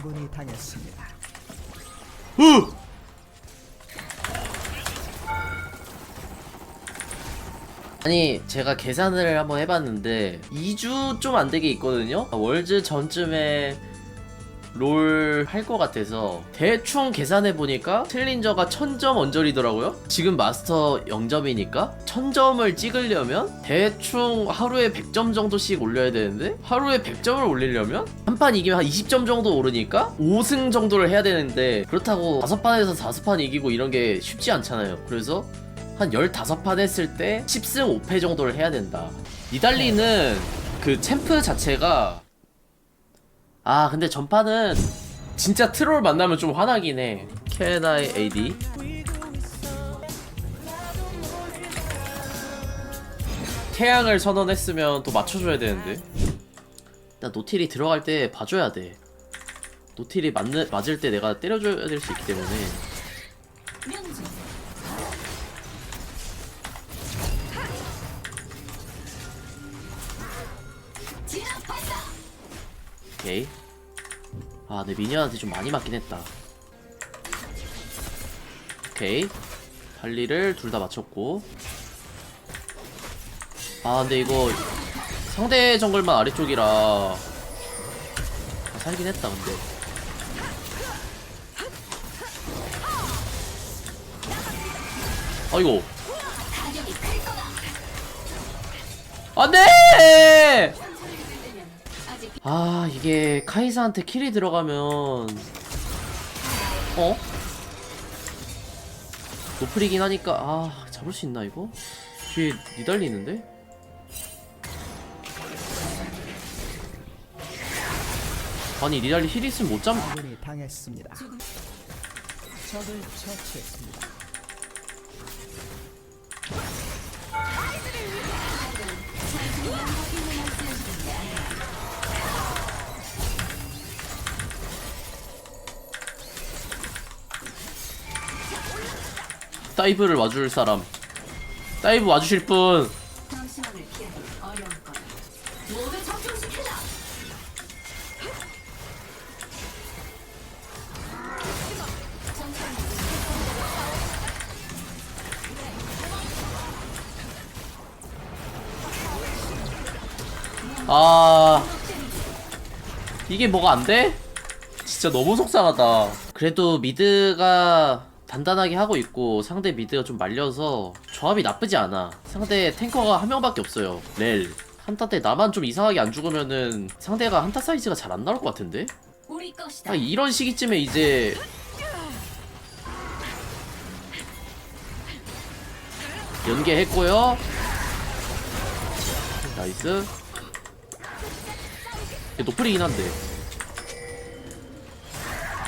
아군이 당했습니다. 으! 아니 제가 계산을 한번 해봤는데 2주 좀 안 되게 있거든요 월즈 전쯤에 롤 할 것 같아서 대충 계산해 보니까 챌린저가 1000점 언저리더라고요 지금 마스터 0점이니까 1000점을 찍으려면 대충 하루에 100점 정도씩 올려야 되는데 하루에 100점을 올리려면 한 판 이기면 한 20점 정도 오르니까 5승 정도를 해야 되는데 그렇다고 5판에서 4판 이기고 이런 게 쉽지 않잖아요 그래서 한 15판 했을 때 10승 5패 정도를 해야 된다. 니달리는 그 챔프 자체가 아 근데 전판은 진짜 트롤 만나면 좀 화나긴 해. 캐나의 AD 태양을 선언했으면 또 맞춰줘야 되는데 나 노틸이 들어갈 때 봐줘야 돼. 노틸이 맞는, 맞을 때 내가 때려줘야 될 수 있기 때문에 오케이. 아, 내 미니언한테 좀 많이 맞긴 했다. 오케이. 발리를 둘 다 맞췄고. 아, 근데 이거 상대 정글만 아래쪽이라 아, 살긴 했다, 근데. 아이고. 안 돼! 아 이게 카이사한테 킬이 들어가면 어? 노플이긴 하니까 아 잡을 수 있나 이거? 뒤에 니달리는데? 아니 니달리 힐 있으면 못 잡... 아군이 당했습니다. 적을 처치했습니다. 다이브를 와줄 사람 다이브 와주실 분. 아 이게 뭐가 안 돼? 진짜 너무 속상하다. 그래도 미드가 단단하게 하고 있고 상대 미드가 좀 말려서 조합이 나쁘지 않아. 상대 탱커가 한 명밖에 없어요. 렐. 한타 때 나만 좀 이상하게 안 죽으면은 상대가 한타 사이즈가 잘 안 나올 것 같은데? 딱 이런 시기쯤에 이제 연계했고요. 나이스. 얘 노플이긴 한데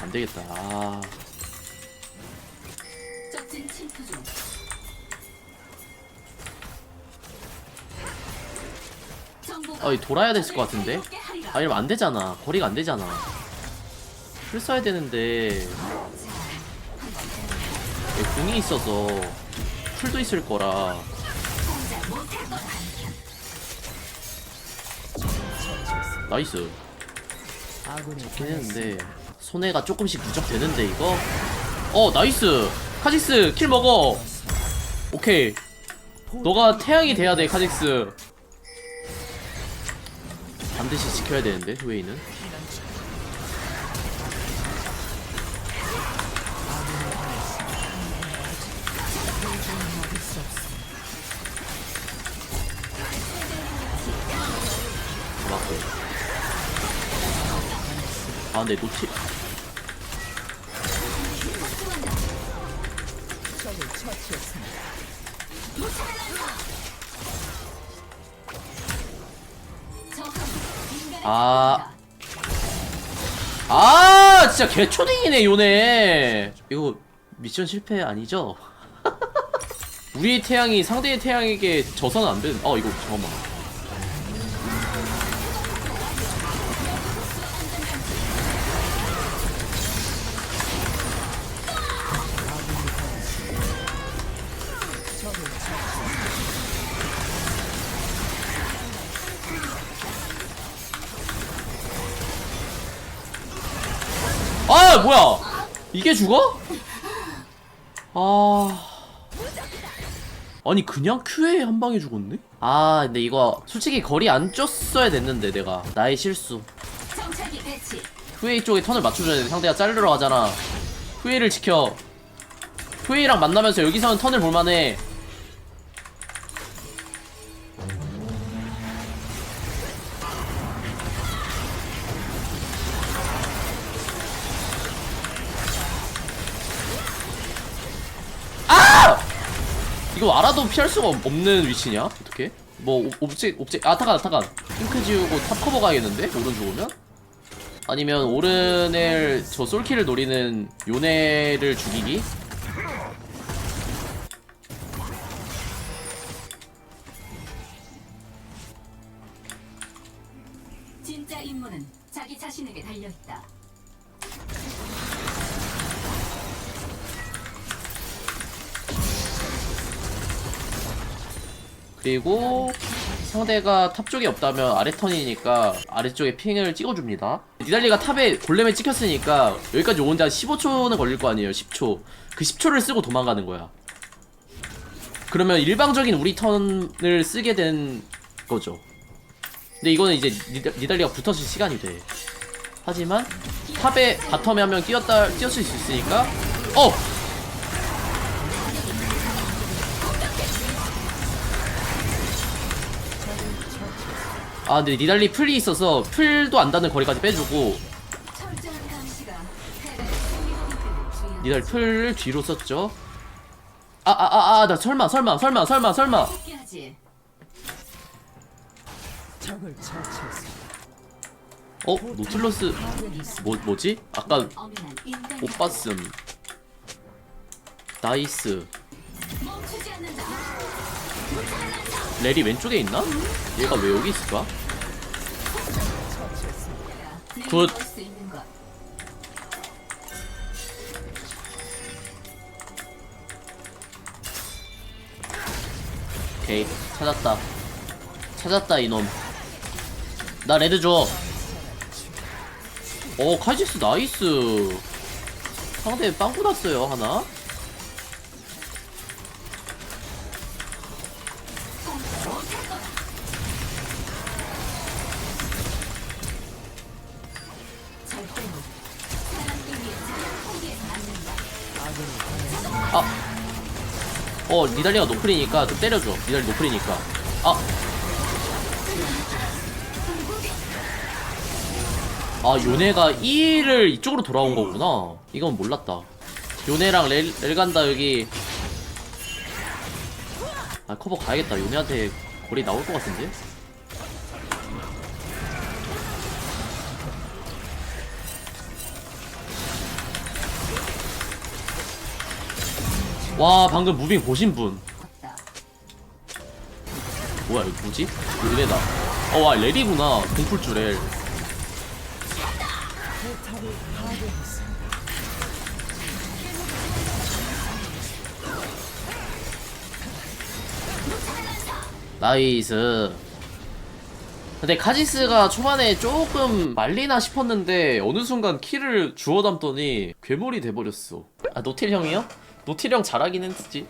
안 되겠다. 아, 아, 이 돌아야 됐을 것 같은데. 아 이러면 안 되잖아. 거리가 안 되잖아. 풀 써야 되는데 얘 궁이 있어서 풀도 있을 거라. 나이스. 했는데 손해가 조금씩 누적되는데 이거 어 나이스 카직스 킬 먹어 오케이 너가 태양이 돼야 돼 카직스 반드시 지켜야 되는데 후웨이는. 아 근데 노티 아. 아 진짜 개초딩이네 요네 이거 미션 실패 아니죠? 우리의 태양이 상대의 태양에게 져서는 안 되는 어 이거 잠깐만 이게 죽어? 아 아니 그냥 QA 한 방에 죽었네? 아 근데 이거 솔직히 거리 안 쪘어야 됐는데 내가 나의 실수. 후웨이 쪽에 턴을 맞춰줘야 돼. 상대가 자르러 가잖아. 후웨이를 지켜. 후웨이랑 만나면서 여기서는 턴을 볼만해. 이거 알아도 피할 수가 없- 없는 위치냐? 어떻게? 뭐 옵- 옵제 옵제 아 타간 타간 핑크 지우고 탑 커버 가야겠는데 오른 죽으면? 아니면 오른을 저 솔키를 노리는 요네를 죽이기? 그리고 상대가 탑 쪽에 없다면 아래 턴이니까 아래쪽에 핑을 찍어줍니다. 니달리가 탑에 골렘에 찍혔으니까 여기까지 오는데 한 15초는 걸릴 거 아니에요 10초. 그 10초를 쓰고 도망가는 거야. 그러면 일방적인 우리 턴을 쓰게 된 거죠. 근데 이거는 이제 니달, 니달리가 붙었을 시간이 돼. 하지만 탑에 바텀에 한 명 뛰었다 뛰었을 수 있으니까 어! 아 근데 니달리 풀이 있어서 풀도 안 닿는 거리까지 빼주고 니달리 풀을 뒤로 썼죠 아 아 아 아 나 설마 설마 설마 설마 설마. 어? 노틸러스 뭐, 뭐지? 아까 못 봤음 나이스 렐이 왼쪽에 있나? 얘가 왜 여기 있을까? 굿. 오케이 찾았다 찾았다 이놈 나 레드 줘 어, 카지스 나이스. 상대 빵꾸 났어요, 하나. 어, 니달리가 노플이니까 좀 때려줘. 니달리 노플이니까. 아. 아, 요네가 2를 이쪽으로 돌아온 거구나. 이건 몰랐다. 요네랑 렐, 렐 간다, 여기. 아, 커버 가야겠다. 요네한테 거리 나올 것 같은데? 와, 방금 무빙 보신 분. 뭐야 이거 뭐지? 요네다 어와 렐이구나 공풀줄 렐. 나이스 근데 카지스가 초반에 조금 말리나 싶었는데 어느 순간 키를 주워 담더니 괴물이 돼버렸어 아 노틸 형이요? 형 잘하긴 했지.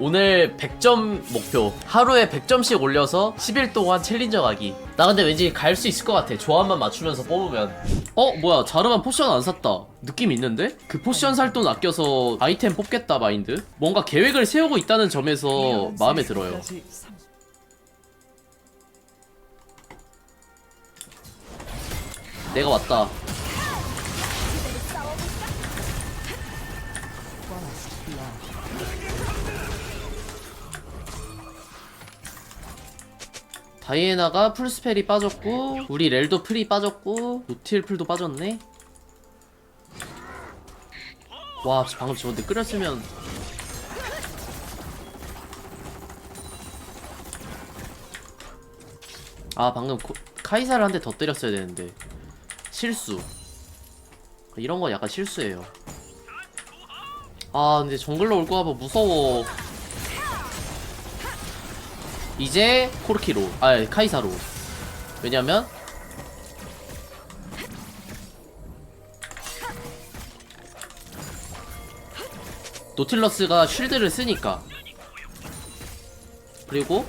오늘 100점 목표. 하루에 100점씩 올려서 10일 동안 챌린저 가기. 나 근데 왠지 갈 수 있을 것 같아. 조합만 맞추면서 뽑으면. 어 뭐야. 자르만 포션 안 샀다. 느낌 있는데? 그 포션 살 돈 아껴서 아이템 뽑겠다 마인드. 뭔가 계획을 세우고 있다는 점에서 마음에 들어요. 내가 왔다 다이애나가 풀스펠이 빠졌고 우리 렐도 풀이 빠졌고 노틸 풀도 빠졌네? 와 방금 저건데 끓였으면. 아 방금 코- 카이사를 한 대 더 때렸어야 되는데. 실수. 이런 건 약간 실수예요. 아 근데 정글로 올 거봐. 무서워 이제 코르키로 아 카이사로. 왜냐면 노틸러스가 쉴드를 쓰니까. 그리고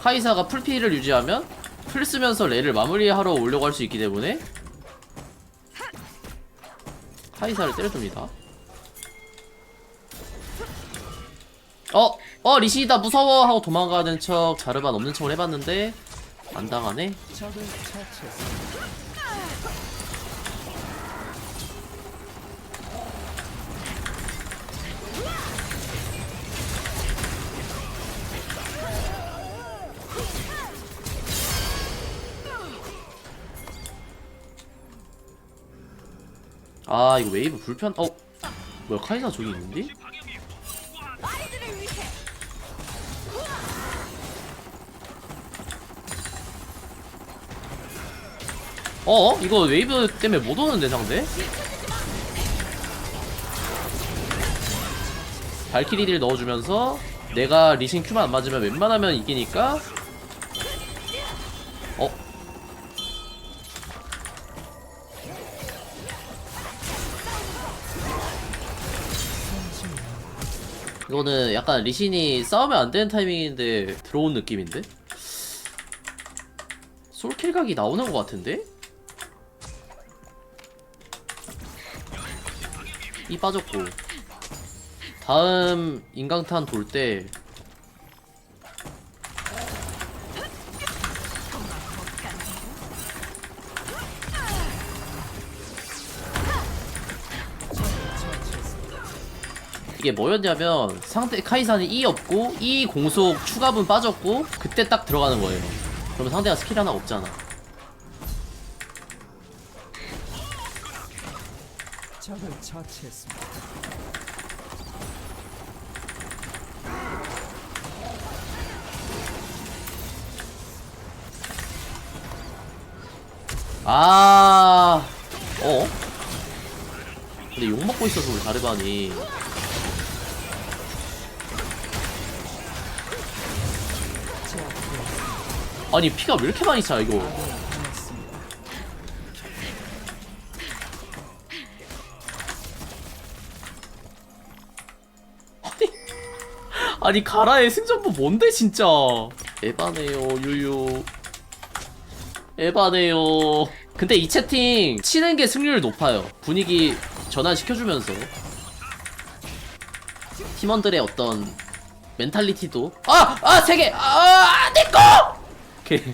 카이사가 풀피를 유지하면 풀 쓰면서 레를 마무리하러 오려고 할 수 있기 때문에 카이사를 때려줍니다. 어! 어 리시다 무서워 하고 도망가는 척 자르반 없는 척을 해봤는데 안 당하네. 아 이거 웨이브 불편 어 뭐야 카이사 저기 있는데? 어? 이거 웨이브 때문에 못 오는데 상대? 발키리딜 넣어주면서 내가 리신 큐만 안 맞으면 웬만하면 이기니까 어? 이거는 약간 리신이 싸우면 안 되는 타이밍인데 들어온 느낌인데? 솔킬 각이 나오는 것 같은데? 이 빠졌고. 다음 인강탄 돌 때 이게 뭐였냐면 상대 카이사는 E 없고 E 공속 추가분 빠졌고 그때 딱 들어가는 거예요. 그러면 상대가 스킬 하나 없잖아 적을 처치했습니다. 아, 어? 근데 욕 먹고 있어서 우리 제압되었습니다. 아니 피가 왜 이렇게 많이 차 이거 아니 가라의 승전부 뭔데 진짜? 에바네요 유유. 에바네요. 근데 이 채팅 치는 게 승률 높아요. 분위기 전환시켜주면서. 팀원들의 어떤 멘탈리티도. 아! 아! 세개! 아! 내꺼! 오케이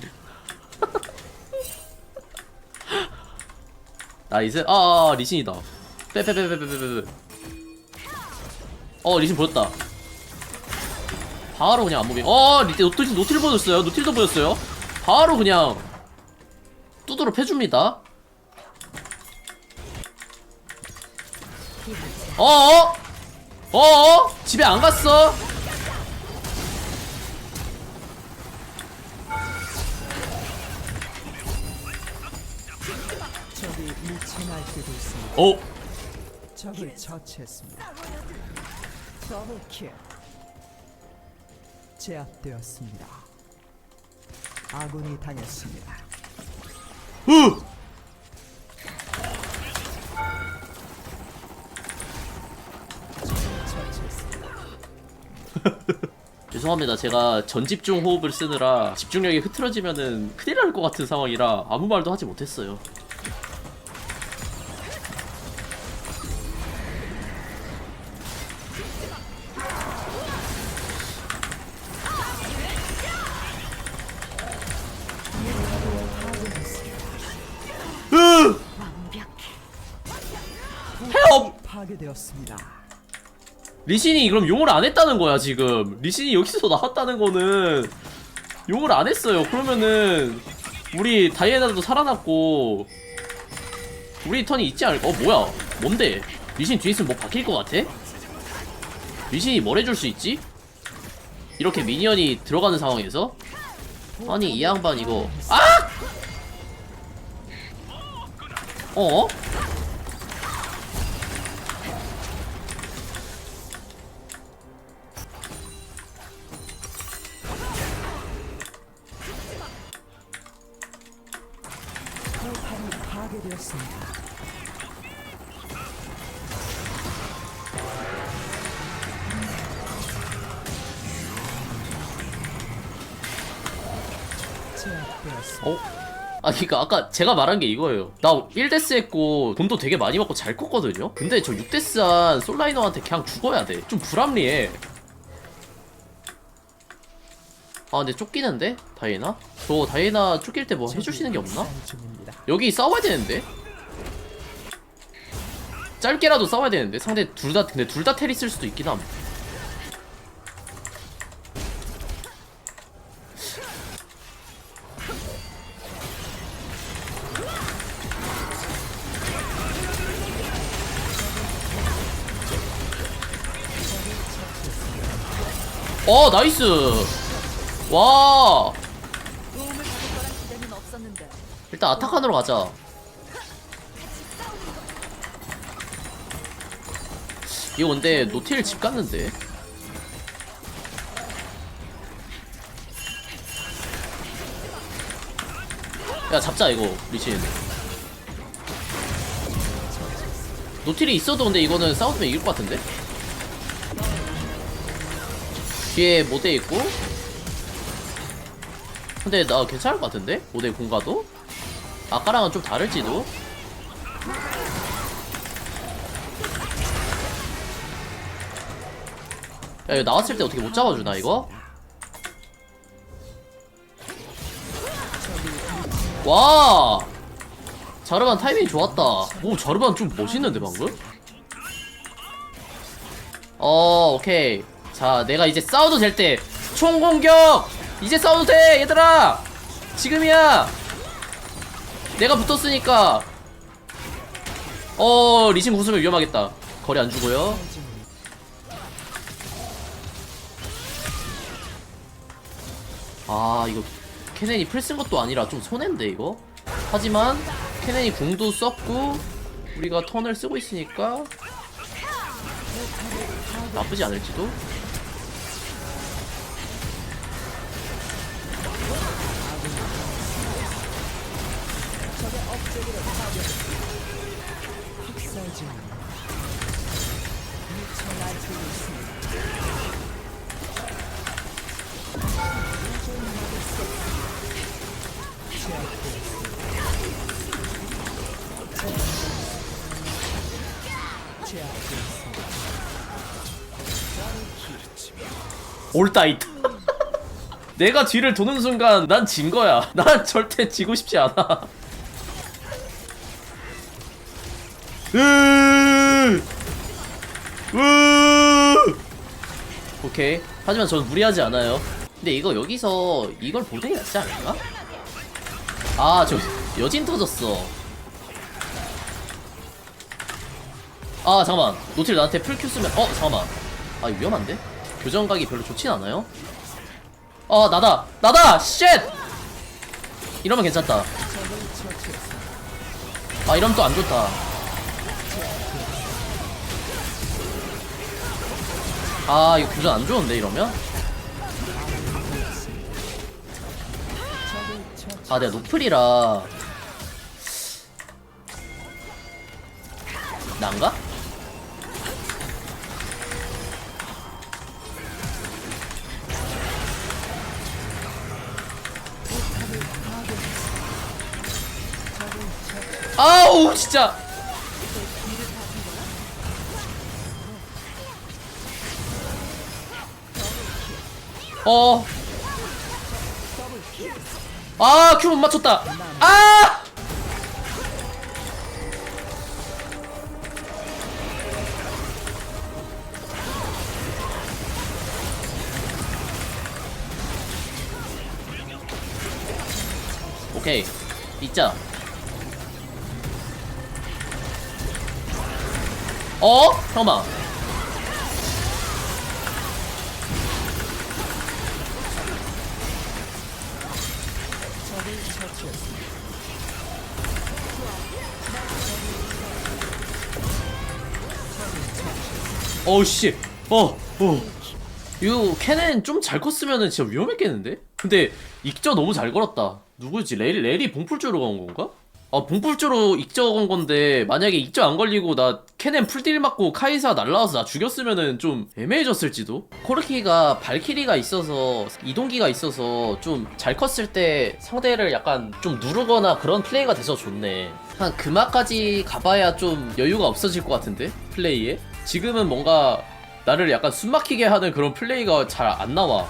나이스. 아, 아 리신이다. 빼빼빼빼빼빼빼. 어 리신 보였다 바로 그냥 안무빙 어 리트 노틸 노틸 보였어요. 노틸도 보였어요. 바로 그냥 두드러 패줍니다. 어어? 어어? 집에 안 갔어. 어? 적을 처치했습니다. 더블 킬. 제압되었습니다. 아군이 당했습니다. 으! 죄송합니다 제가 전집중 호흡을 쓰느라 집중력이 흐트러지면은 큰일 날 것 같은 상황이라 아무 말도 하지 못했어요 헬업! 파괴되었습니다. 리신이 그럼 용을 안 했다는 거야 지금 리신이 여기서 나왔다는 거는 용을 안 했어요 그러면은 우리 다이애나도 살아났고 우리 턴이 있지 않을까? 어 뭐야 뭔데 리신 뒤에 있으면 뭐 바뀔 것 같아? 리신이 뭘 해줄 수 있지? 이렇게 미니언이 들어가는 상황에서? 아니 이 양반 이거 아! 어? 그니까 아까 제가 말한 게 이거예요 나 1데스 했고 돈도 되게 많이 받고 잘 컸거든요 근데 저 6데스 한 솔라이너한테 그냥 죽어야 돼좀 불합리해 아 근데 쫓기는데? 다이애나? 저 다이애나 쫓길 때뭐 있는 게 없나? 여기 싸워야 되는데? 짧게라도 싸워야 되는데? 상대 둘 다 근데 둘 다 테리 쓸 수도 있긴 함 어 나이스 와 일단 아타칸으로 가자. 이거 근데 노틸 집 갔는데. 야 잡자 이거 리신. 노틸이 있어도 근데 이거는 싸우면 이길 것 같은데. 뒤에 모대 있고. 근데 나 괜찮을 것 같은데? 모대 공가도? 아까랑은 좀 다를지도? 야, 이거 나왔을 때 어떻게 못 잡아주나, 이거? 와! 자르반 타이밍 좋았다. 오, 자르반 좀 멋있는데, 방금? 어, 오케이. 자, 내가 이제 싸워도 될 때. 총공격! 이제 싸워도 돼, 얘들아! 지금이야! 내가 붙었으니까 어 리신 구으면 위험하겠다 거리 안 주고요 아 이거 케넨이 풀 쓴 것도 아니라 좀 손해인데 이거 하지만 케넨이 궁도 썼고 우리가 턴을 쓰고 있으니까 나쁘지 않을지도 올다이트. 내가 뒤를 도는 순간 난 진 거야. 난 절대 지고 싶지 않아 으 으 오케이. 하지만 저는 무리하지 않아요. 근데 이거 여기서 이걸 게 낫지 않을까? 아 저 여진 터졌어. 아 잠깐만. 노틸 나한테 풀큐 쓰면 어 잠깐만. 아 위험한데? 교정각이 별로 좋진 않아요? 아 나다. 나다! 쉣! 이러면 괜찮다. 아 이러면 또 안 좋다 아 이거 교전 안 좋은데 이러면? 아 내가 노플이라. 난가? 아우 진짜 어. 아, 큐 못 맞췄다. 아! 오케이. 있자. 어? 잠깐만. 어우 씨. 어. 어. 이거 캐넨 좀 잘 컸으면은 진짜 위험했겠는데? 근데 익저 너무 잘 걸었다. 누구지? 레리 레리 봉풀 쪽으로 간 건가? 어, 봉풀주로 익적한 건데 만약에 익적 안 걸리고 나 캐넨 풀딜 맞고 카이사 날라와서 나 죽였으면은 좀 애매해졌을지도? 코르키가 발키리가 있어서 이동기가 있어서 좀 잘 컸을 때 상대를 약간 좀 누르거나 그런 플레이가 돼서 좋네 한 그마까지 가봐야 좀 여유가 없어질 것 같은데 플레이에 지금은 뭔가 나를 약간 숨막히게 하는 그런 플레이가 잘 안 나와